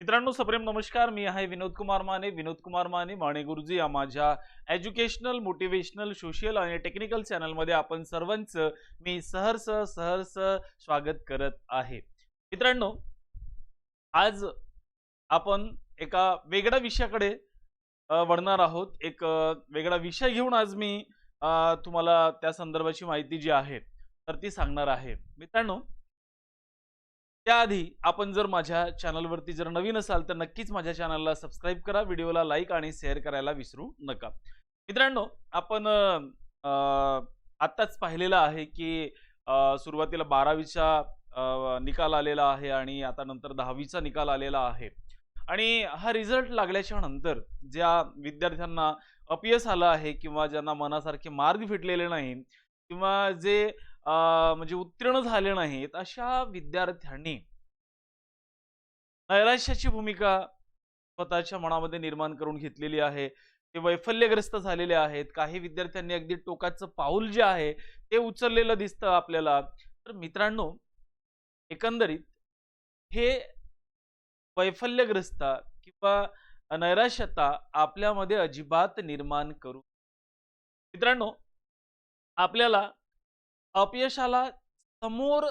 मित्रांनो सप्रेम नमस्कार. मी आहे विनोद कुमार माने. विनोद कुमार माने माने गुरुजी या माझ्या एज्युकेशनल मोटिवेशनल सोशल आणि टेक्निकल चॅनलमध्ये आपण सर्वांचं मी सहर्ष सहर्ष स्वागत करत आहे. मित्रांनो आज आपण एका वेगळ्या विषयाकडे वळणार आहोत. एक वेगळा विषय घेऊन आज मी तुम्हाला त्या संदर्भाची माहिती जी आहे तर ती सांगणार आहे. मित्रांनो त्याआधी आपण जर माझ्या चॅनलवरती जर नवीन असाल तर नक्कीच माझ्या चॅनलला सबस्क्राईब करा व्हिडिओला लाईक आणि शेअर करायला विसरू नका. मित्रांनो आपण आत्ताच पाहिलेलं आहे की सुरुवातीला बारावीचा निकाल आलेला आहे आणि आता नंतर दहावीचा निकाल आलेला आहे. आणि हा रिझल्ट लागल्याच्या नंतर ज्या विद्यार्थ्यांना अपयश आलं आहे किंवा ज्यांना मनासारखे मार्ग फिटलेले नाही किंवा जे म्हणजे उत्तीर्ण झाले नाहीत अशा विद्यार्थ्यांनी नैराश्याची भूमिका स्वतःच्या मनामध्ये निर्माण करून घेतलेली आहे. ते वैफल्यग्रस्त झालेले आहेत. काही विद्यार्थ्यांनी अगदी टोकाचं पाऊल जे आहे ते उचललेलं दिसतं आपल्याला. तर मित्रांनो एकंदरीत हे वैफल्यग्रस्त किंवा नैराश्यता आपल्यामध्ये अजिबात निर्माण करू मित्रांनो आपल्याला अपयशाला समोर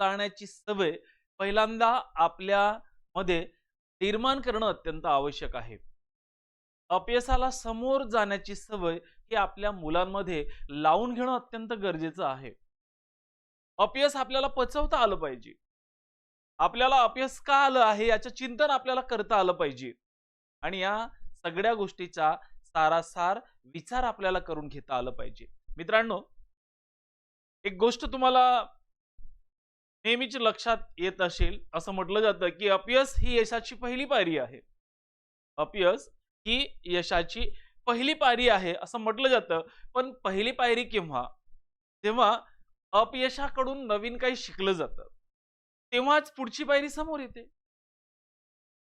जाण्याची सवय पहिल्यांदा आपल्यामध्ये निर्माण करणं अत्यंत आवश्यक आहे. अपयशाला समोर जाण्याची सवय ही आपल्या मुलांमध्ये लावून घेणं अत्यंत गरजेचं आहे. अपयश आपल्याला पचवता आलं पाहिजे. आपल्याला अपयश का आलं आहे याचं चिंतन आपल्याला करता आलं पाहिजे. आणि या सगळ्या गोष्टीचा सारासार विचार आपल्याला करून घेता आलं पाहिजे. मित्रांनो एक गोष्ट तुम्हाला नेहमीच लक्षात येत असेल असं म्हटलं जातं की अपयश ही यशाची पहिली पायरी आहे. अपयश ही यशाची पहिली पायरी आहे असं म्हटलं जातं. पण पहिली पायरी केव्हा? तेव्हा अपयशाकडून नवीन काही शिकलं जातं. तेव्हाच पुढची पायरी समोर येते.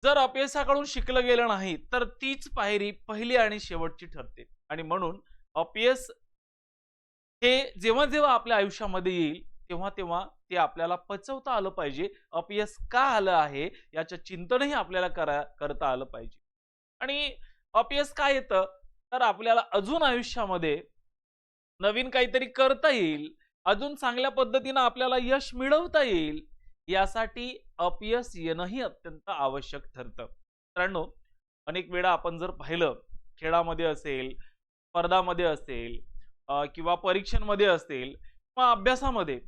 जर अपयशाकडून शिकलं गेलं नाही तर तीच पायरी पहिली आणि शेवटची ठरते. आणि म्हणून अपयश हे जेव्हा जेव्हा आपल्या आयुष्यामध्ये येईल तेव्हा तेव्हा ते आपल्याला पचवता आलं पाहिजे. अपयश का आलं आहे याचं चिंतनही आपल्याला करा करता आलं पाहिजे. आणि अपयश काय येतं? तर आपल्याला अजून आयुष्यामध्ये नवीन काहीतरी करता येईल. अजून चांगल्या पद्धतीनं आपल्याला यश मिळवता येईल. यासाठी अपयश येणंही अत्यंत आवश्यक ठरतं. मित्रांनो अनेक वेळा आपण जर पाहिलं खेळामध्ये असेल स्पर्धामध्ये असेल किंवा परीक्षांमध्ये असेल किंवा अभ्यासामध्ये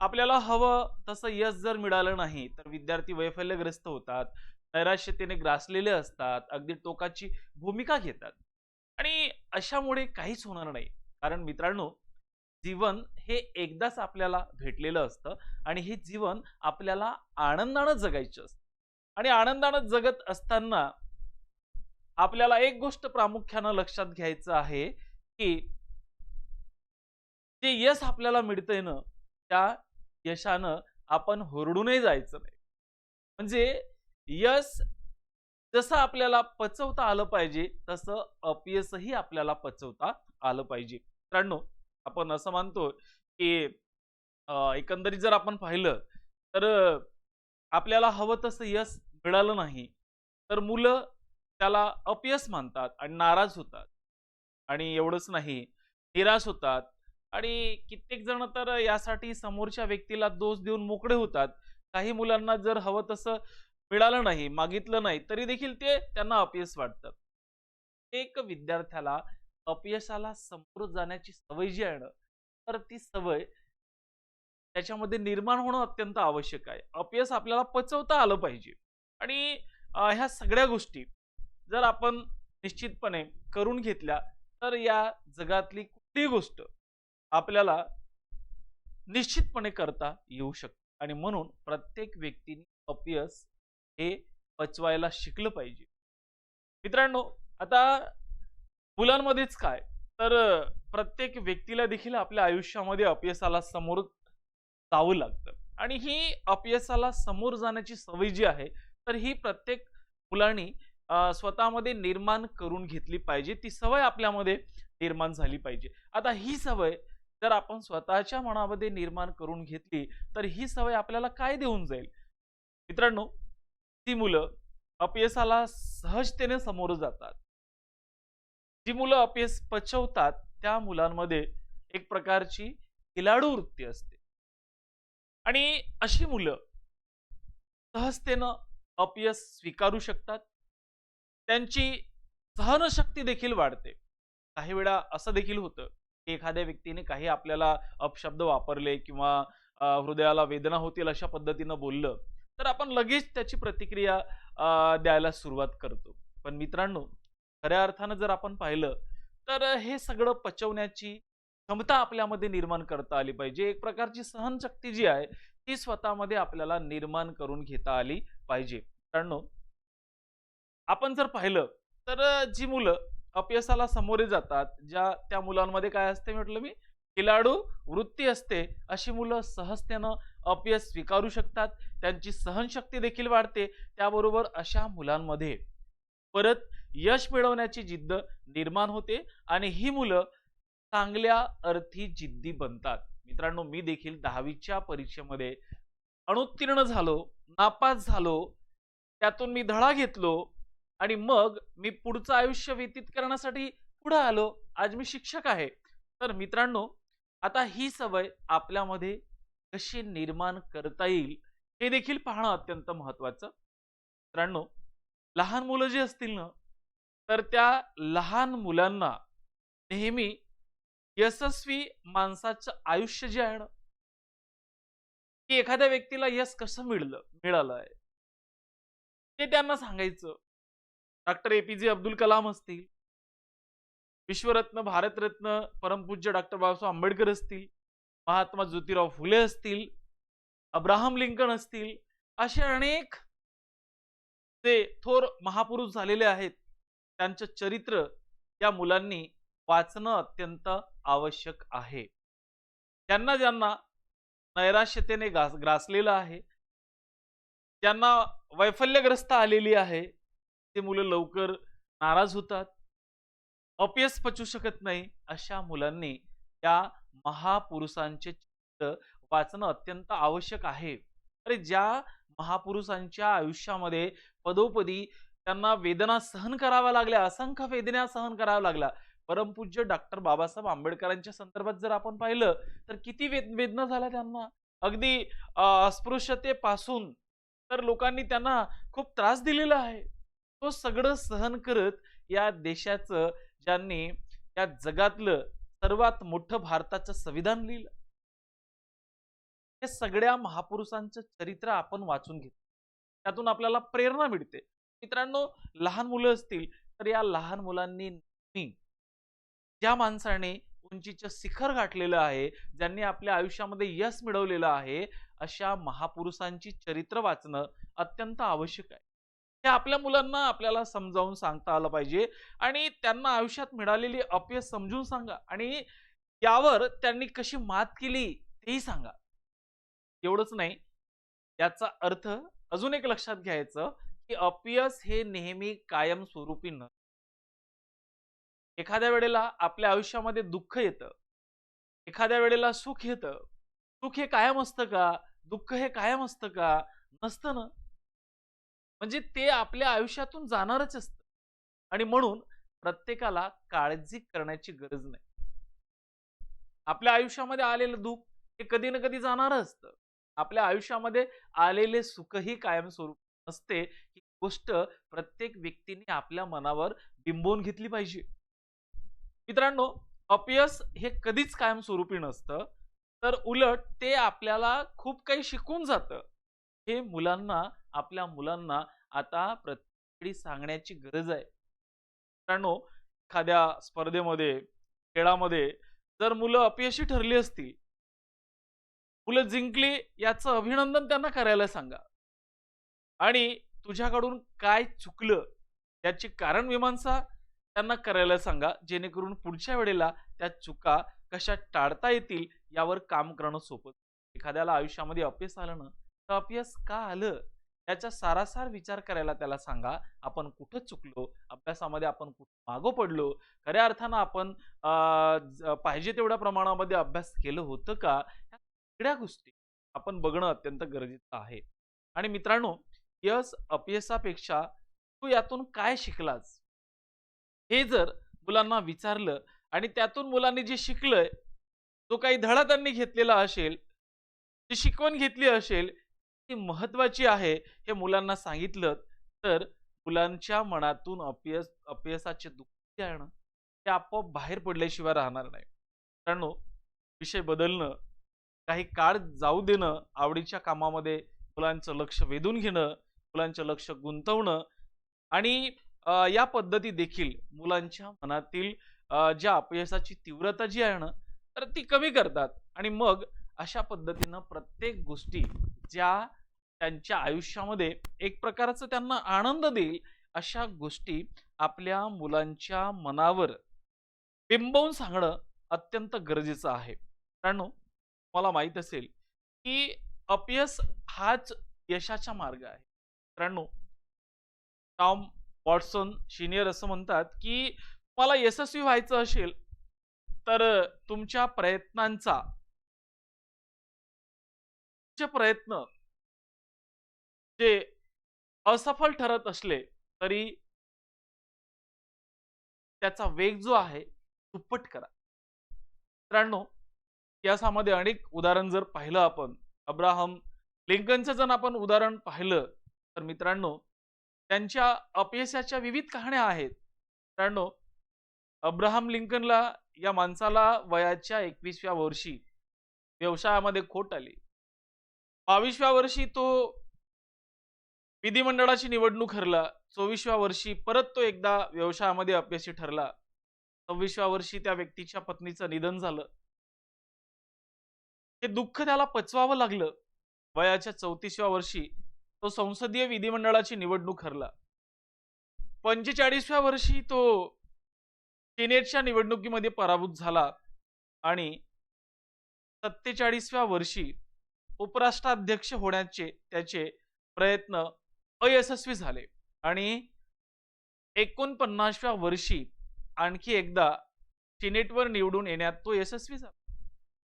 आपल्याला हवं तसं यश जर मिळालं नाही तर विद्यार्थी वैफल्यग्रस्त होतात नैराश्यतेने ग्रासलेले असतात अगदी टोकाची भूमिका घेतात. आणि अशामुळे काहीच होणार नाही. कारण मित्रांनो जीवन हे एकदाच आपल्याला भेटलेलं असतं आणि हे जीवन आपल्याला आनंदानं जगायचं असतं. आणि आनंदानं जगत असताना आपल्याला एक गोष्ट प्रामुख्यानं लक्षात घ्यायचं आहे की ते यश आपल्याला मिळतंय ना त्या यशानं आपण हुरडूनही जायचं नाही. म्हणजे यश जसं आपल्याला पचवता आलं पाहिजे तसं अपयशही आपल्याला पचवता आलं पाहिजे. मित्रांनो आपण असं मानतो की एकंदरीत जर आपण पाहिलं तर आपल्याला हवं तसं यश मिळालं नाही तर मुलं त्याला अपयश मानतात आणि नाराज होतात. आणि एवढंच नाही निराश होतात. आणि कित्येक जण तर यासाठी समोरच्या व्यक्तीला दोष देऊन मोकळे होतात. काही मुलांना जर हवं तसं मिळालं नाही मागितलं नाही तरी देखील ते त्यांना अपयश वाटतात एक विद्यार्थ्याला अपयशाला समोर जाण्याची सवय जी आहे ना तर ती सवय त्याच्यामध्ये निर्माण होणं अत्यंत आवश्यक आहे. अपयश आपल्याला पचवता आलं पाहिजे. आणि ह्या सगळ्या गोष्टी जर आपण निश्चितपणे करून घेतल्या तर या जगातली कुठलीही गोष्ट आपल्याला निश्चितपणे करता येऊ शकते आणि म्हणून प्रत्येक व्यक्तीने अपयस हे पचवायला शिकलं पाहिजे. मित्रांनो आता मुलांमध्येच काय? तर प्रत्येक व्यक्तीला देखील आपल्या आयुष्यामध्ये अपयशाला समोर जावं लागतं. आणि ही अपयशाला समोर जाण्याची सवय जी आहे तर ही प्रत्येक मुलांनी स्वतःमध्ये निर्माण करून घेतली पाहिजे. ती सवय आपल्यामध्ये निर्माण झाली पाहिजे. आता ही सवय जर आपण स्वतःच्या मनामध्ये निर्माण करून घेतली तर ही सवय आपल्याला काय देऊन जाईल? मित्रांनो ती मुलं अपयशाला सहजतेने समोर जातात जी मुलं अपयश पचवतात त्या मुलांमध्ये एक प्रकारची खिलाडू वृत्ती असते. आणि अशी मुलं सहजतेनं अपयश स्वीकारू शकतात. त्यांची सहनशक्ती देखील वाढते. काही वेळा असं देखील होतं एखाद्या व्यक्तीने काही आपल्याला अपशब्द वापरले किंवा हृदयाला वेदना होतील अशा पद्धतीनं बोललं तर आपण लगेच त्याची प्रतिक्रिया द्यायला सुरुवात करतो. पण मित्रांनो खऱ्या अर्थानं जर आपण पाहिलं तर हे सगळं पचवण्याची क्षमता आपल्यामध्ये निर्माण करता आली पाहिजे. एक प्रकारची सहनशक्ती जी आहे ती स्वतःमध्ये आपल्याला निर्माण करून घेता आली पाहिजे. मित्रांनो आपण जर पाहिलं तर जी मुलं अपयशाला सामोरे जातात. ज्या त्या मुलांमध्ये काय असते म्हटलं मी? खिलाडू वृत्ती असते. अशी मुलं सहजतेनं अपयश स्वीकारू शकतात. त्यांची सहनशक्ती देखील वाढते. त्याबरोबर अशा मुलांमध्ये परत यश मिळवण्याची जिद्द निर्माण होते आणि ही मुलं चांगल्या अर्थी जिद्दी बनतात. मित्रांनो मी देखील दहावीच्या परीक्षेमध्ये अनुत्तीर्ण झालो नापास झालो. त्यातून मी धडा घेतलो. आणि मग मी पुढचं आयुष्य व्यतीत करण्यासाठी पुढे आलो. आज मी शिक्षक आहे. तर मित्रांनो आता ही सवय आपल्यामध्ये कशी निर्माण करता येईल हे देखील पाहणं अत्यंत महत्वाचं मित्रांनो लहान मुलं जी असतील ना तर त्या लहान मुलांना नेहमी यशस्वी माणसाचं आयुष्य जे आहे ना की एखाद्या व्यक्तीला यश कसं मिळलं मिळालं आहे ते त्यांना सांगायचं. डॉक्टर एपीजे अब्दुल कलाम असतील. विश्वरत्न भारतरत्न परमपूज्य डॉक्टर बाबासाहेब आंबेडकर असतील. महात्मा ज्योतिराव फुले असतील. अब्राहम लिंकन असतील. असे अनेक जे थोर महापुरुष झालेले आहेत. त्यांचं चरित्र या मुलांनी वाचणं अत्यंत आवश्यक आहे. त्यांना ज्यांना नैराश्यतेने ग्रासलेलं आहे. त्यांना वैफल्यग्रस्त आलेली आहे. ते मुलं लवकर नाराज होतात. अपयश पचू शकत नाही अशा मुलांनी त्या महापुरुषांचे चित्र वाचणं अत्यंत आवश्यक आहे. अरे ज्या महापुरुषांच्या आयुष्यामध्ये पदोपदी त्यांना वेदना सहन कराव्या लागल्या असंख्य वेदना सहन कराव्या लागल्या परमपूज्य डॉक्टर बाबासाहेब आंबेडकरांच्या संदर्भात जर आपण पाहिलं तर किती वेद वेदना झाल्या त्यांना. अगदी अस्पृश्यतेपासून तर लोकांनी त्यांना खूप त्रास दिलेला आहे. तो सगळं सहन करत या देशाचं ज्यांनी या जगातलं सर्वात मोठं भारताचं संविधान लिहिलं. हे सगळ्या महापुरुषांचं चरित्र आपण वाचून घेतो. त्यातून आपल्याला प्रेरणा मिळते. मित्रांनो लहान मुलं असतील तर या लहान मुलांनी ज्या माणसाने उंचीचं शिखर गाठलेलं आहे ज्यांनी आपल्या आयुष्यामध्ये यश मिळवलेलं आहे अशा महापुरुषांची चरित्र वाचणं अत्यंत आवश्यक आहे. हे आपल्या मुलांना आपल्याला समजावून सांगता आलं पाहिजे आणि त्यांना आयुष्यात मिळालेली अपयश समजून सांगा आणि यावर त्यांनी कशी मात केली तेही सांगा. एवढंच नाही याचा अर्थ अजून एक लक्षात घ्यायचं की अपयश हे नेहमी कायमस्वरूपी न एखाद्या वेळेला आपल्या आयुष्यामध्ये दुःख येतं एखाद्या वेळेला सुख येतं. सुख हे कायम असतं का? दुःख हे कायम असतं का? नसतं ना. म्हणजे ते आपल्या आयुष्यातून जाणारच असतं. आणि म्हणून प्रत्येकाला काळजी करण्याची गरज नाही. आपल्या आयुष्यामध्ये आलेलं दुःख हे कधी ना कधी जाणार असतं. आपल्या आयुष्यामध्ये आलेले सुखही कायमस्वरूप असते ही गोष्ट प्रत्येक व्यक्तीने आपल्या मनावर बिंबवून घेतली पाहिजे. मित्रांनो अपयश हे कधीच कायमस्वरूपी नसतं. तर उलट ते आपल्याला खूप काही शिकून जातं. हे मुलांना आपल्या मुलांना आता प्रत्येक सांगण्याची गरज आहे. मित्रांनो एखाद्या स्पर्धेमध्ये खेळामध्ये जर मुलं अपयशी ठरली असतील मुलं जिंकली याचं अभिनंदन त्यांना करायला सांगा. आणि तुझ्याकडून काय चुकलं याची कारण मीमांसा त्यांना करायला सांगा जेणेकरून पुढच्या वेळेला त्या चुका कशा टाळता येतील यावर काम करणं सोपं. एखाद्याला आयुष्यामध्ये अपयश आलं ना तर अपयश का आलं? याचा सारासार विचार करायला त्याला सांगा आपण कुठं चुकलो? अभ्यासामध्ये आपण कुठं मागो पडलो? खऱ्या अर्थानं आपण अं, पाहिजे तेवढ्या प्रमाणामध्ये अभ्यास केलं होतं का? ह्या सगळ्या गोष्टी आपण बघणं अत्यंत गरजेचं आहे. आणि मित्रांनो यश अपयशापेक्षा तू यातून काय शिकलास? हे जर मुलांना विचारलं आणि त्यातून मुलांनी जे शिकलंय जो काही धडा त्यांनी घेतलेला असेल जी शिकवण घेतली असेल महत्वाची आहे हे मुलांना सांगितलं तर मुलांच्या मनातून अपयस अपयसाचे दुःख जे आहे ना ते आपोआप बाहेर पडल्याशिवाय राहणार नाही. मित्रांनो विषय बदलणं काही काळ जाऊ देणं आवडीच्या कामामध्ये मुलांचं लक्ष वेधून घेणं मुलांचं लक्ष गुंतवणं आणि या पद्धती देखील मुलांच्या मनातील ज्या अपयशाची तीव्रता जी आहे ना तर ती कमी करतात आणि मग अशा पद्धतीनं प्रत्येक गोष्टी ज्या त्यांच्या आयुष्यामध्ये एक प्रकारचं त्यांना आनंद देईल अशा गोष्टी आपल्या मुलांच्या मनावर बिंबवून सांगणं अत्यंत गरजेचं आहे. कारण मला माहीत असेल की अपयश हाच यशाचा मार्ग आहे. मित्रांनो टॉम वॉटसन सिनियर असं म्हणतात की तुम्हाला यशस्वी व्हायचं असेल तर तुमच्या प्रयत्नांचा प्रयत्न जे असफल ठरत असले तरी त्याचा वेग जो आहे दुप्पट करा. मित्रांनो इतिहासामध्ये अनेक उदाहरण जर पाहिलं आपण अब्राहम लिंकनचं जर आपण उदाहरण पाहिलं तर मित्रांनो त्यांच्या अपयशाच्या विविध कहाण्या आहेत. मित्रांनो अब्राहम लिंकनला या माणसाला वयाच्या एकवीसव्या वर्षी व्यवसायामध्ये खोट आली. बावीसव्या वर्षी तो विधिमंडळाची निवडणूक हरला. चोवीसव्या वर्षी परत तो एकदा व्यवसायामध्ये अपयशी ठरला. सव्वीसव्या वर्षी त्या व्यक्तीच्या पत्नीचं निधन झालं. हे दुःख त्याला पचवावं लागलं. वयाच्या चौतीसव्या वर्षी तो संसदीय विधिमंडळाची निवडणूक हरला. पंचेचाळीसव्या वर्षी तो सिनेटच्या निवडणुकीमध्ये पराभूत झाला आणि सत्तेचाळीसव्या वर्षी उपराष्ट्राध्यक्ष होण्याचे त्याचे प्रयत्न अयशस्वी झाले. आणि एकोणपन्नासव्या वर्षी आणखी एकदा सिनेटवर निवडून येण्यात तो यशस्वी झाला.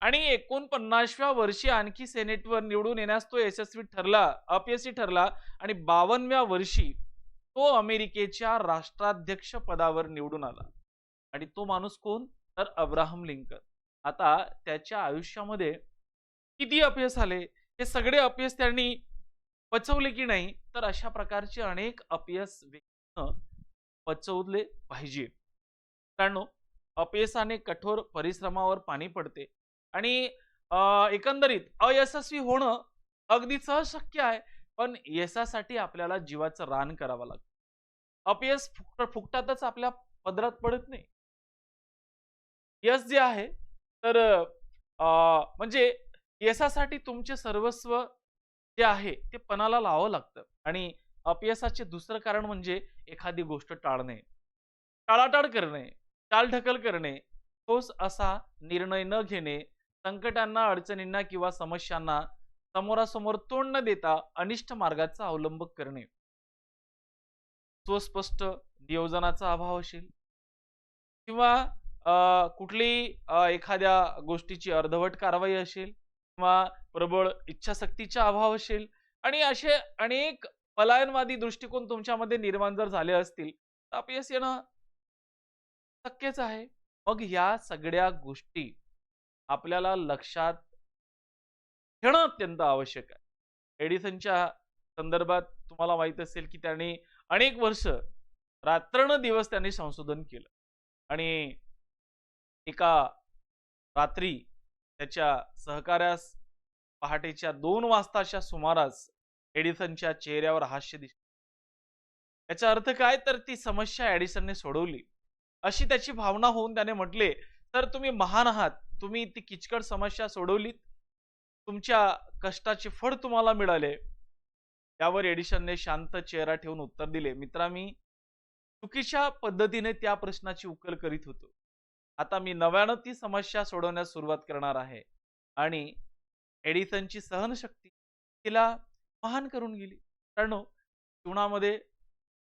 आणि एकोणपन्नासव्या वर्षी आणखी सेनेटवर निवडून येण्यास तो यशस्वी ठरला अपयशी ठरला आणि बावनव्या वर्षी तो अमेरिकेच्या राष्ट्राध्यक्ष पदावर निवडून आला. आणि तो माणूस कोण? तर अब्राहम लिंकन. आता त्याच्या आयुष्यामध्ये किती अपयश आले? हे सगळे अपयश त्यांनी पचवले की नाही? तर अशा प्रकारचे अनेक अपयश व्यक्तीनं पचवले पाहिजे. कारण अपयशाने कठोर परिश्रमावर पाणी पडते आणि अं, एकंदरीत अयशस्वी होणं अगदी सहज शक्य आहे पण यशासाठी आपल्याला जीवाचं रान करावं लागतं. अपयश फुक फुकटातच आपल्या पदरात पडत नाही. यश जे आहे तर अं, म्हणजे यशासाठी तुमचे सर्वस्व जे आहे ते पणाला लावावं लागतं. आणि अपयशाचे दुसरं कारण म्हणजे एखादी गोष्ट टाळणे. टाळाटाळ करणे टालढकल करणे ठोस असा निर्णय न घेणे संकटांना अडचणींना किंवा समस्यांना समोरासमोर तोंड न देता अनिष्ट मार्गाचा अवलंब करणे. स्वस्पष्ट नियोजनाचा अभाव असेल. किंवा कुठली कुठलीही एखाद्या गोष्टीची अर्धवट कारवाई असेल. किंवा प्रबळ इच्छाशक्तीचा अभाव असेल. आणि असे अनेक पलायनवादी दृष्टिकोन तुमच्यामध्ये निर्माण जर झाले असतील तर अपयश येणं शक्यच आहे. मग ह्या सगळ्या गोष्टी आपल्याला लक्षात घेणं अत्यंत आवश्यक आहे. एडिसनच्या संदर्भात तुम्हाला माहीत असेल की त्यांनी अनेक वर्ष रात्रण दिवस त्यांनी संशोधन केलं. आणि एका रात्री त्याच्या सहकार्यास पहाटेच्या दोन वाजताच्या सुमारास एडिसनच्या चेहऱ्यावर हास्य दिसले याचा अर्थ काय? तर ती समस्या एडिसनने सोडवली. अशी त्याची भावना होऊन त्याने म्हटले तर तुम्ही महान आहात. तुम्ही ती किचकट समस्या सोडवलीत. तुमच्या कष्टाचे फळ तुम्हाला मिळाले. त्यावर एडिसनने शांत चेहरा ठेवून उत्तर दिले मित्रा मी चुकीच्या पद्धतीने त्या प्रश्नाची उकल करीत होतो. आता मी नव्यानं ती समस्या सोडवण्यास सुरुवात करणार आहे. आणि एडिसनची सहनशक्ती तिला महान करून गेली. कारण जीवनामध्ये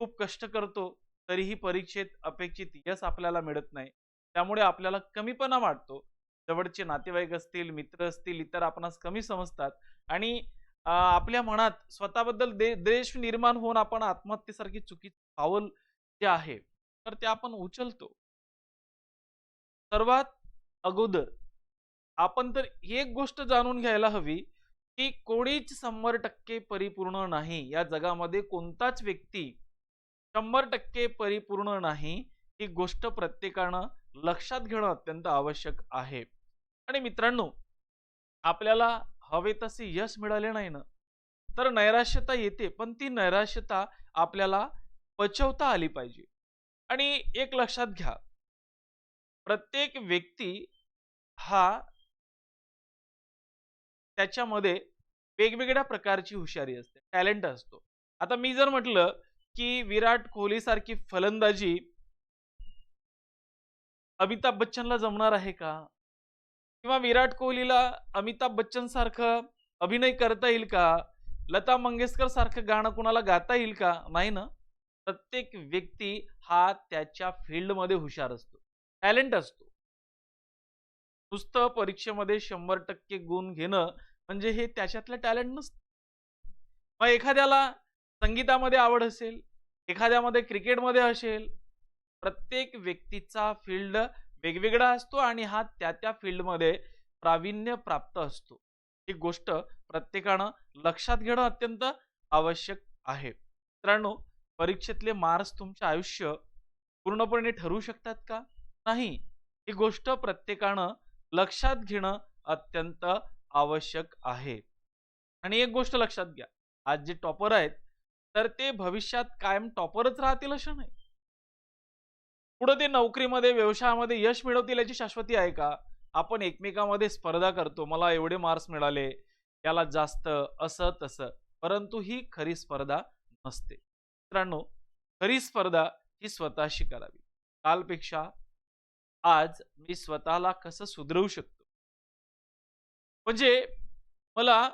खूप कष्ट करतो तरीही परीक्षेत अपेक्षित यश आपल्याला मिळत नाही. त्यामुळे आपल्याला कमीपणा वाटतो. जवळचे नातेवाईक असतील मित्र असतील इतर आपणास कमी समजतात. आणि आपल्या मनात स्वतःबद्दल दे द्वेष निर्माण होऊन आपण आत्महत्येसारखी चुकीचं पावल जे आहे तर ते आपण उचलतो. सर्वात अगोदर आपण तर एक गोष्ट जाणून घ्यायला हवी की कोणीच शंभर टक्के परिपूर्ण नाही. या जगामध्ये कोणताच व्यक्ती शंभर टक्के परिपूर्ण नाही ही गोष्ट प्रत्येकानं लक्षात घेणं अत्यंत आवश्यक आहे. आणि मित्रांनो आपल्याला हवे तसे यश मिळाले नाही ना तर नैराश्यता येते पण ती नैराश्यता आपल्याला पचवता आली पाहिजे. आणि एक लक्षात घ्या प्रत्येक व्यक्ती हा त्याच्यामध्ये वेगवेगळ्या प्रकारची हुशारी असते टॅलेंट असतो. आता मी जर म्हटलं की विराट कोहली सारखी फलंदाजी अमिताभ बच्चनला जमणार आहे का? किंवा विराट कोहलीला अमिताभ बच्चन सारखं अभिनय करता येईल का? लता मंगेशकर सारखं गाणं कुणाला गाता येईल का? नाही ना? प्रत्येक व्यक्ती हा त्याच्या फील्डमध्ये हुशार असतो. टॅलेंट असतो. नुसतं परीक्षेमध्ये शंभर टक्के गुण घेणं म्हणजे हे त्याच्यातलं टॅलेंट नसतं. मग एखाद्याला संगीतामध्ये आवड असेल एखाद्यामध्ये क्रिकेटमध्ये असेल प्रत्येक व्यक्तीचा फील्ड वेगवेगळा असतो आणि हा त्या त्या फील्डमध्ये प्रावीण्य प्राप्त असतो. ही गोष्ट प्रत्येकानं लक्षात घेणं अत्यंत आवश्यक आहे. मित्रांनो परीक्षेतले मार्क्स तुमचे आयुष्य पूर्णपणे ठरवू शकतात का? नाही. ही गोष्ट प्रत्येकानं लक्षात घेणं अत्यंत आवश्यक आहे. आणि एक गोष्ट लक्षात घ्या. आज जे टॉपर आहेत तर ते भविष्यात कायम टॉपरच राहतील असं नाही. पुढे ते नोकरीमध्ये व्यवसायामध्ये यश मिळवतील याची शाश्वती आहे का? आपण एकमेकामध्ये स्पर्धा करतो मला एवढे मार्क्स मिळाले याला जास्त असं तसं. परंतु ही खरी स्पर्धा नसते. मित्रांनो खरी स्पर्धा ही स्वतःशी करावी. कालपेक्षा आज मी स्वतःला कसं सुधरवू शकतो? म्हणजे मला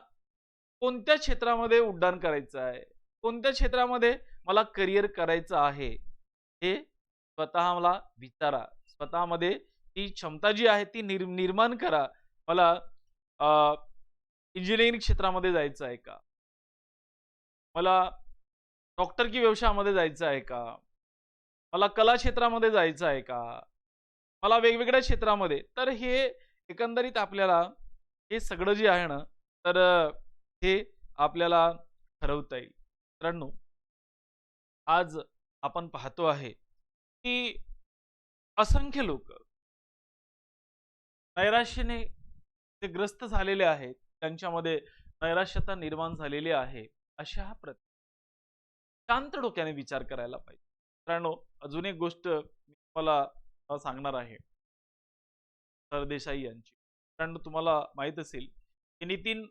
कोणत्या क्षेत्रामध्ये उड्डाण करायचं आहे? कोणत्या क्षेत्रामध्ये मला करिअर करायचं आहे? हे स्वतः मला विचारा. स्वतःमध्ये ती क्षमता जी आहे ती निर् निर्माण करा. मला इंजिनिअरिंग क्षेत्रामध्ये जायचं आहे का? मला डॉक्टर की व्यवसायामध्ये जायचं आहे का? मला कला क्षेत्रामध्ये जायचं आहे का? मला वेगवेगळ्या क्षेत्रामध्ये. तर हे एकंदरीत आपल्याला हे सगळं जे आहे ना तर हे आपल्याला ठरवता येईल. मित्रांनो आज आपण पाहतो आहे की असंख्य लोक नैराश्याने ते ग्रस्त झालेले आहेत त्यांच्यामध्ये नैराश्यता निर्माण झालेली आहे अशा प्रति शांत डोक्याने विचार करायला पाहिजे. मित्रांनो अजून एक गोष्ट मी तुम्हाला सांगणार आहे. सरदेसाई यांची. कारण तुम्हाला माहीत असेल की नितीन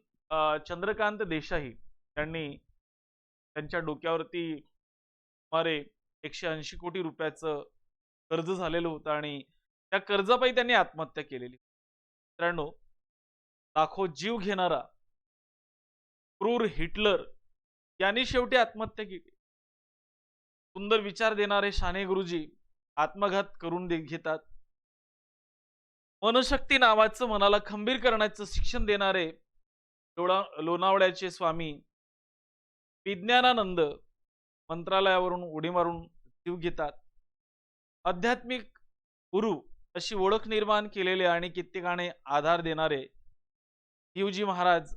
चंद्रकांत देसाई यांनी त्यांच्या डोक्यावरती सुमारे एकशे ऐंशी कोटी रुपयाचं कर्ज झालेलं होतं आणि त्या कर्जापायी त्यांनी आत्महत्या केलेली. मित्रांनो लाखो जीव घेणारा क्रूर हिटलर यांनी शेवटी आत्महत्या केली. सुंदर विचार देणारे शाने गुरुजी आत्मघात करून घेतात. मनशक्ती नावाचं मनाला खंबीर करण्याचं शिक्षण देणारे लोणा लोणावळ्याचे स्वामी विज्ञानानंद मंत्रालयावरून उडी मारून जीव घेतात. आध्यात्मिक गुरु अशी ओळख निर्माण केलेले आणि कित्येकाने आधार देणारे शिवजी महाराज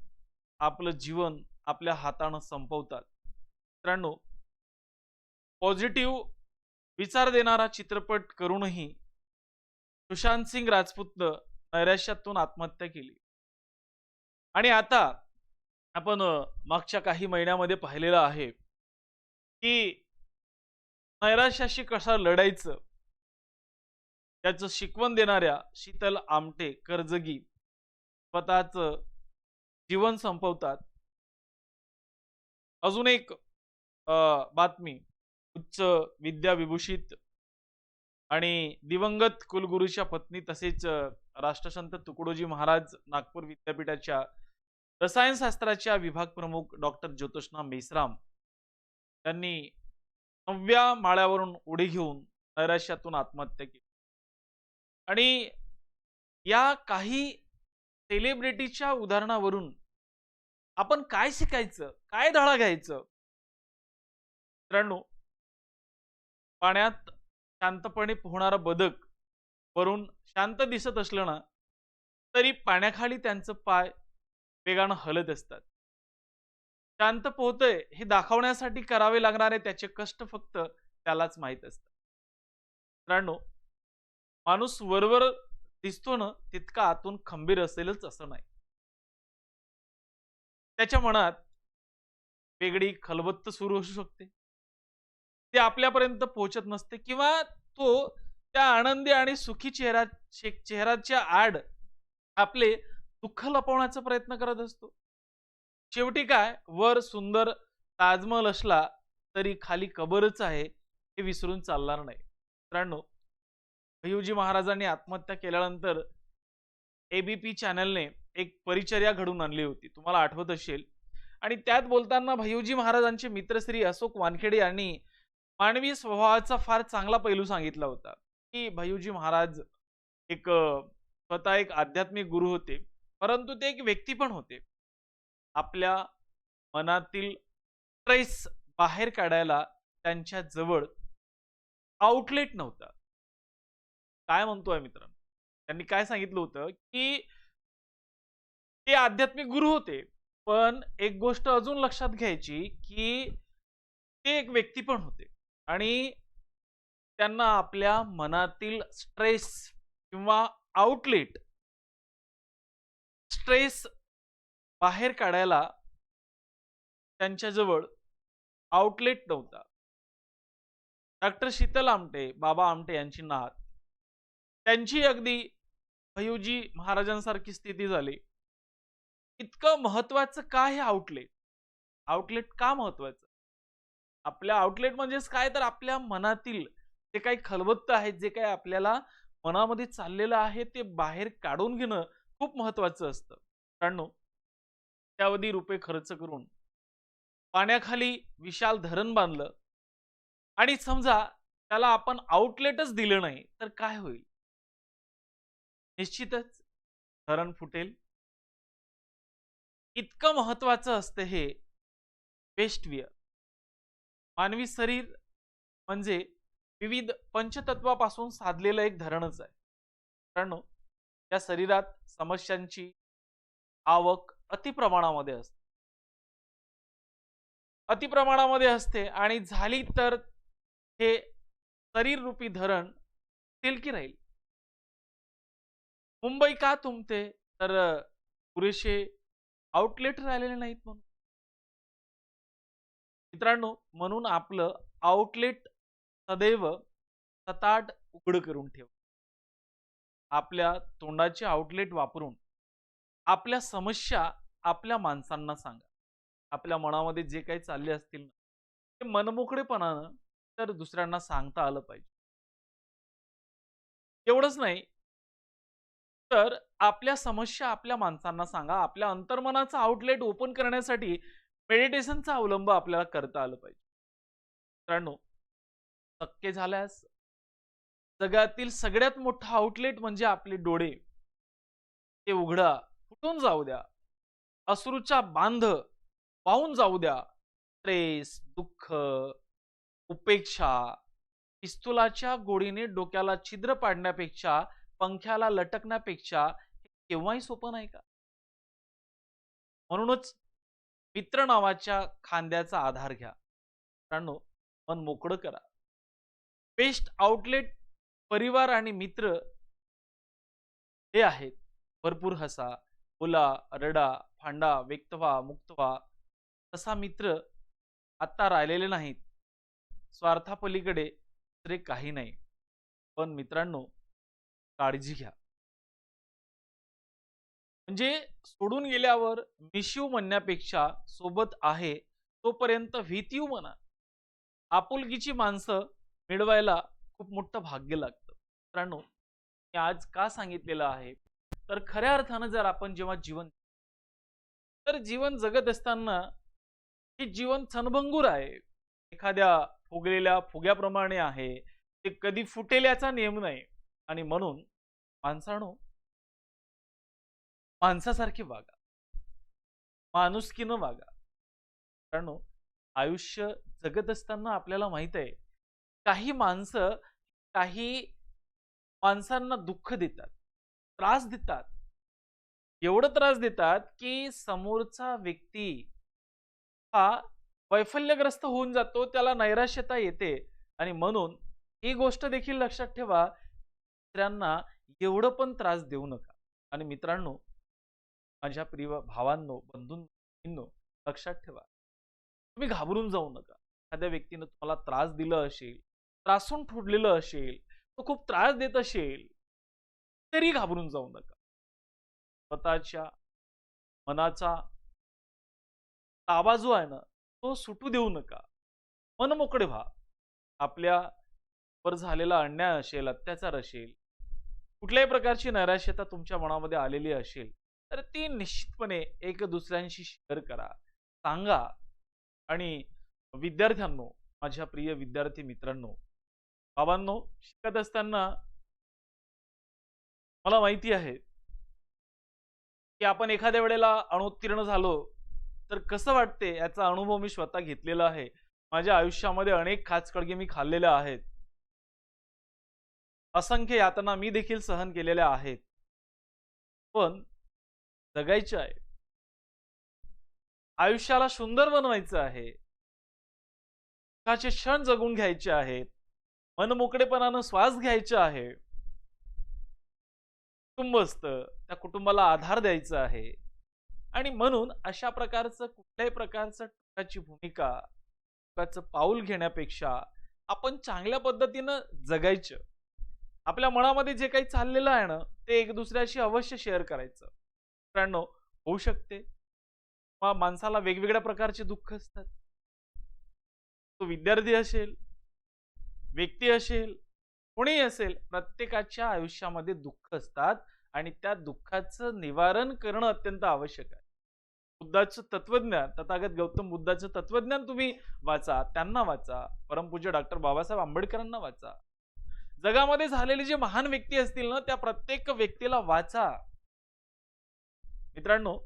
आपलं जीवन आपल्या हातानं संपवतात. मित्रांनो पॉझिटिव्ह विचार देणारा चित्रपट करूनही सुशांत सिंग राजपूतनं नैराश्यातून आत्महत्या केली. आणि आता आपण मागच्या काही महिन्यामध्ये पाहिलेलं आहे की नैराश्याशी कसा लढायचं त्याचं शिकवण देणाऱ्या शीतल आमटे कर्जगी स्वतःच जीवन संपवतात. अजून एक बातमी. उच्च विद्याविभूषित आणि दिवंगत कुलगुरूच्या पत्नी तसेच राष्ट्रसंत तुकडोजी महाराज नागपूर विद्यापीठाच्या रसायनशास्त्राच्या विभाग प्रमुख डॉक्टर ज्योतिष्णा मेसराम त्यांनी नवव्या माळ्यावरून उडी घेऊन नैराश्यातून आत्महत्या केली. आणि या काही सेलिब्रिटीच्या उदाहरणावरून आपण काय शिकायचं? काय धडा घ्यायचं? मित्रांनो पाण्यात शांतपणे पोहणारा बदक वरून शांत दिसत असलं ना तरी पाण्याखाली त्यांचं पाय वेगानं हलत असतात. शांत पोहतय हे दाखवण्यासाठी करावे लागणारे त्याचे कष्ट फक्त त्यालाच माहीत असतात. मित्रांनो माणूस वरवर दिसतो ना तितका आतून खंबीर असेलच असं नाही. त्याच्या मनात वेगळी खलबत्त सुरू असू शकते. ते आपल्यापर्यंत पोहोचत नसते किंवा तो त्या आनंदी आणि सुखी चेहरा चेहऱ्याच्या आड आपले दुःख लपवण्याचा प्रयत्न करत असतो. शेवटी काय? वर सुंदर ताजमहल असला तरी खाली कबरच आहे हे विसरून चालणार नाही. मित्रांनो भैयूजी महाराजांनी आत्महत्या केल्यानंतर एबीपी चॅनलने एक परिचर्या घडून आणली होती. तुम्हाला आठवत असेल. आणि त्यात बोलताना भैयूजी महाराजांचे मित्र श्री अशोक वानखेडे यांनी मानवी स्वभावाचा फार चांगला पैलू सांगितला होता की भैयूजी महाराज एक स्वतः एक आध्यात्मिक गुरु होते परंतु ते एक व्यक्ती पण होते. आपल्या मनातील स्ट्रेस बाहेर काढायला त्यांच्या जवळ आउटलेट नव्हता. काय म्हणतोय मित्रांनो? त्यांनी काय सांगितलं होतं की ते आध्यात्मिक गुरु होते पण एक गोष्ट अजून लक्षात घ्यायची की ते एक व्यक्ती पण होते. आणि त्यांना आपल्या मनातील स्ट्रेस किंवा आउटलेट स्ट्रेस बाहेर काढायला त्यांच्याजवळ आउटलेट नव्हता. डॉक्टर शीतल आमटे बाबा आमटे यांची नात. त्यांची अगदी भयूजी महाराजांसारखी स्थिती झाली. इतकं महत्वाचं का हे आउटलेट? आउटलेट का महत्वाचं आपल्या आउटलेट म्हणजेच काय? तर आपल्या मनातील जे काही खलबत्त आहेत जे काही आपल्याला मनामध्ये चाललेलं आहे ते बाहेर काढून घेणं खूप महत्वाचं असतं. मित्रांनो त्यावधी रुपये खर्च करून पाण्याखाली विशाल धरण बांधलं आणि समजा त्याला आपण आउटलेटच दिलं नाही तर काय होईल? निश्चितच धरण फुटेल. इतकं महत्वाचं असतं हे वेस्ट मानवी शरीर म्हणजे विविध पंचतत्वापासून साधलेलं एक धरणच आहे. कारण या शरीरात समस्यांची आवक अतिप्रमाणामध्ये असते. अतिप्रमाणामध्ये असते आणि झाली तर हे शरीर रूपी धरण तिलकी राहील. मुंबई का तुमते? तर पुरेसे आउटलेट राहिलेले नाहीत म्हणून. मित्रांनो म्हणून आपलं आउटलेट सदैव सताट उघड करून ठेव. आपल्या तोंडाचे आउटलेट वापरून आपल्या समस्या आपल्या माणसांना सांगा. आपल्या मनामध्ये जे काही चालले असतील ना ते मनमोकळेपणानं तर दुसऱ्यांना सांगता आलं पाहिजे. एवढंच नाही तर आपल्या समस्या आपल्या माणसांना सांगा. आपल्या अंतर्मनाचं आउटलेट ओपन करण्यासाठी मेडिटेशनचा अवलंब आपल्याला करता आलं पाहिजे. मित्रांनो शक्य झाल्यास जगातील सगळ्यात मोठं आउटलेट म्हणजे आपले डोळे. ते उघडा फुटून जाऊ द्या. अश्रूच्या बांध वाहून जाऊ द्या. स्ट्रेस दुःख उपेक्षा पिस्तुलाच्या गोडीने डोक्याला छिद्र पाडण्यापेक्षा पंख्याला लटकण्यापेक्षा हे केव्हाही सोपं नाही का? म्हणूनच मित्र नावाच्या खांद्याचा आधार घ्या. मित्रांनो मन मोकळं करा. बेस्ट आउटलेट परिवार आणि मित्र हे आहेत. भरपूर हसा बोला रडा फांडा व्यक्त व्हा मुक्त व्हा तसा मित्र आत्ता राहिलेले नाहीत. स्वार्थापलीकडे दुसरे काही नाही. पण मित्रांनो काळजी घ्या. म्हणजे सोडून गेल्यावर मिशिव म्हणण्यापेक्षा सोबत आहे तोपर्यंत भीतीव म्हणा. आपुलकीची माणसं मिळवायला खूप मोठं भाग्य लागतं. मित्रांनो मी आज का सांगितलेलं आहे? तर खऱ्या अर्थानं जर आपण जेव्हा जीवन तर जीवन जगत असताना हे जीवन क्षणभंगूर आहे. एखाद्या फुगलेल्या फुग्याप्रमाणे आहे. ते कधी फुटेल याचा नियम नाही. आणि म्हणून माणसानो माणसासारखे वागा. माणुसकीनं वागा. मित्रांनो आयुष्य जगत असताना आपल्याला माहीत आहे काही माणसं काही माणसांना दुःख देतात त्रास देतात. एवढं त्रास देतात की समोरचा व्यक्ती हा वैफल्यग्रस्त होऊन जातो त्याला नैराश्यता येते. आणि म्हणून ही गोष्ट देखील लक्षात ठेवा दुसऱ्यांना एवढं पण त्रास देऊ नका. आणि मित्रांनो माझ्या प्रिय भावांनो बंधूंनो लक्षात ठेवा. तुम्ही घाबरून जाऊ नका. एखाद्या व्यक्तीनं तुम्हाला त्रास दिला असेल त्रासून ठोडलेलं असेल तो खूप त्रास देत असेल तरी घाबरून जाऊ नका. स्वतःच्या मनाचा ताबा जो आहे ना तो सुटू देऊ नका. मन मोकळे व्हा. आपल्या वर झालेला अन्याय असेल अत्याचार असेल कुठल्याही प्रकारची नैराश्यता तुमच्या मनामध्ये आलेली असेल तर ती निश्चितपणे एक दुसऱ्यांशी शेअर करा. सांगा. आणि विद्यार्थ्यांनो माझ्या प्रिय विद्यार्थी मित्रांनो बाबांनो शिकत असताना मला माहिती आहे की आपण एखाद्या वेळेला अणुत्तीर्ण झालो तर कसं वाटते याचा अनुभव मी स्वतः घेतलेला आहे. माझ्या आयुष्यामध्ये अनेक खाचकडगे मी खाल्लेल्या आहेत. असंख्य यातना मी देखील सहन केलेल्या आहेत. पण जगायचे आहे. आयुष्याला सुंदर बनवायचं आहे. सुखाचे क्षण जगून घ्यायचे आहेत. मनमोकळेपणानं श्वास घ्यायचा आहे. कुटुंब असतं त्या कुटुंबाला आधार द्यायचा आहे. आणि म्हणून अशा प्रकारचं कुठल्याही प्रकारचं टोकाची भूमिका टोकाचं पाऊल घेण्यापेक्षा आपण चांगल्या पद्धतीनं जगायचं. आपल्या मनामध्ये जे काही चाललेलं आहे ना ते एक दुसऱ्याशी अवश्य शेअर करायचं. मित्रांनो होऊ शकते. माणसाला वेगवेगळ्या प्रकारचे दुःख असतात. तो विद्यार्थी असेल व्यक्ती असेल कोणीही असेल प्रत्येकाच्या आयुष्यामध्ये दुःख असतात आणि त्या दुःखाचं निवारण करणं अत्यंत आवश्यक आहे. बुद्धाचं तत्वज्ञान तथागत गौतम बुद्धाचं तत्वज्ञान तुम्ही वाचा त्यांना वाचा परमपूज्य डॉक्टर बाबासाहेब आंबेडकरांना वाचा. जगामध्ये झालेले जे महान व्यक्ती असतील ना त्या प्रत्येक व्यक्तीला वाचा. मित्रांनो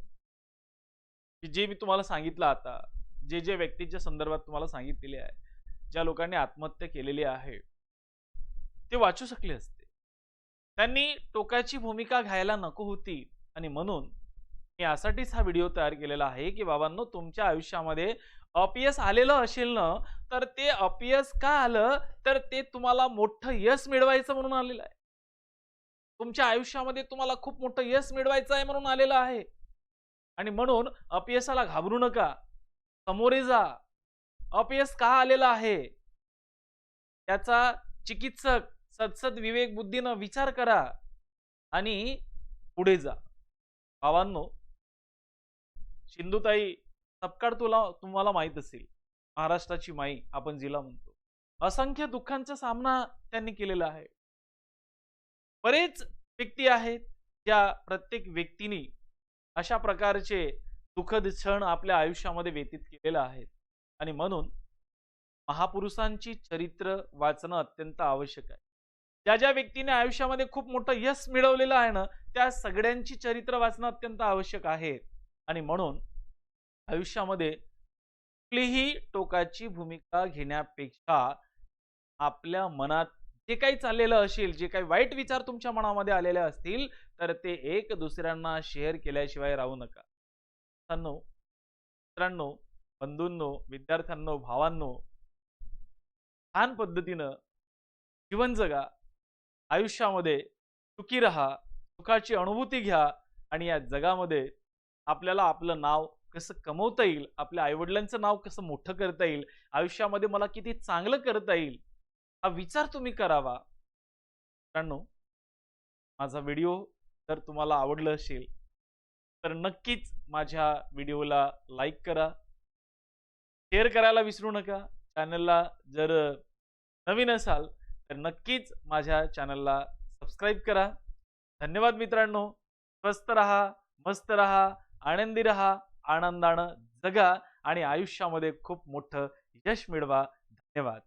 जे मी तुम्हाला सांगितलं आता जे जे व्यक्तीच्या संदर्भात तुम्हाला सांगितलेले आहे ज्या लोकांनी आत्महत्या केलेली आहे ते वाचू शकले असते. त्यांनी टोकाची भूमिका घ्यायला नको होती आणि म्हणून मी यासाठीच हा व्हिडिओ तयार केलेला आहे की बाबांनो तुमच्या आयुष्यामध्ये अपयश आलेलं असेल ना तर ते अपयश का आलं? तर ते तुम्हाला मोठं यश मिळवायचं म्हणून आलेलं आहे. तुमच्या आयुष्यामध्ये तुम्हाला खूप मोठं यश मिळवायचं आहे म्हणून आलेलं आहे. आणि म्हणून अपयशाला घाबरू नका. समोरे जा. अपयश का आलेला आहे? त्याचा चिकित्सक सदसद विवेक बुद्धीनं विचार करा आणि पुढे जा. भावांनो सिंधुताई सपकाळ तुला तुम्हाला माहीत असेल. महाराष्ट्राची माई आपण जिला म्हणतो. असंख्य दुःखांचा सामना त्यांनी केलेला आहे. बरेच व्यक्ती आहेत ज्या प्रत्येक व्यक्तीने अशा प्रकारचे दुःखद क्षण आपल्या आयुष्यामध्ये व्यतीत केलेलं आहेत. आणि म्हणून महापुरुषांची चरित्र वाचणं अत्यंत आवश्यक आहे. ज्या ज्या व्यक्तीने आयुष्यामध्ये खूप मोठं यश मिळवलेलं आहे ना त्या सगळ्यांची चरित्र वाचणं अत्यंत आवश्यक आहे. आणि म्हणून आयुष्यामध्ये कुठलीही टोकाची भूमिका घेण्यापेक्षा आपल्या मनात जे काही चाललेलं असेल जे काही वाईट विचार तुमच्या मनामध्ये आलेले असतील तर ते एक दुसऱ्यांना शेअर केल्याशिवाय राहू नका. त्यांनो मित्रांनो बंधूंनो विद्यार्थ्यांनो भावांनो छान पद्धतीनं जीवन जगा. आयुष्यामध्ये सुखी राहा सुखाची अनुभूती घ्या आणि या जगामध्ये आपल्याला आपलं नाव कसं कमवता येईल आपल्या आईवडिलांचं नाव कसं मोठं करता येईल आयुष्यामध्ये मला किती चांगलं करता येईल हा विचार तुम्ही करावा. मित्रांनो माझा व्हिडिओ जर तुम्हाला आवडलं असेल तर नक्कीच माझ्या व्हिडिओला लाईक करा. शेअर करायला विसरू नका. चॅनलला जर नवीन असाल तर नक्कीच माझ्या चॅनलला सबस्क्राईब करा. धन्यवाद मित्रांनो. स्वस्त रहा मस्त रहा आनंदी रहा आनंदानं जगा आणि आयुष्यामध्ये खूप मोठं यश मिळवा. धन्यवाद.